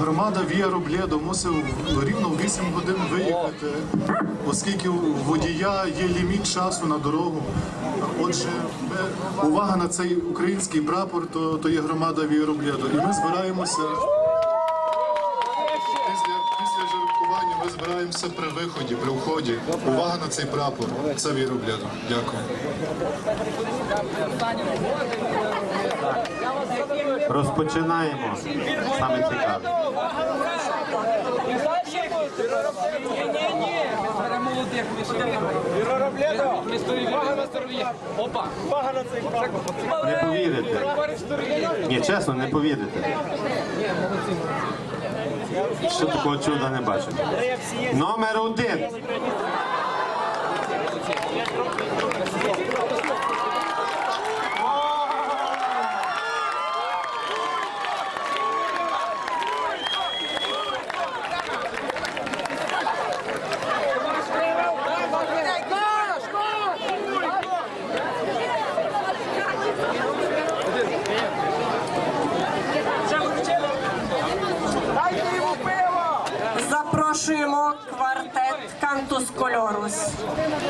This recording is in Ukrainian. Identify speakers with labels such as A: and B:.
A: громада Вія Роблєдо мусив рівно в 8 годин виїхати, оскільки у водія є ліміт часу на дорогу. Отже, ми, увага на цей український прапор, то, то є громада Вія Роблєдо. І ми збираємося. Після, після ми збираємося при виході, при вході. Увага на цей прапор. Це Вія Роблєдо. Дякую.
B: Розпочинаємо. Саме цікаве.
C: Опа.
B: Не повірите. Ні, чесно, не повірите. Що такого чуда не бачив. Номер один.
D: Запрошуємо квартет Кантус Кольорус.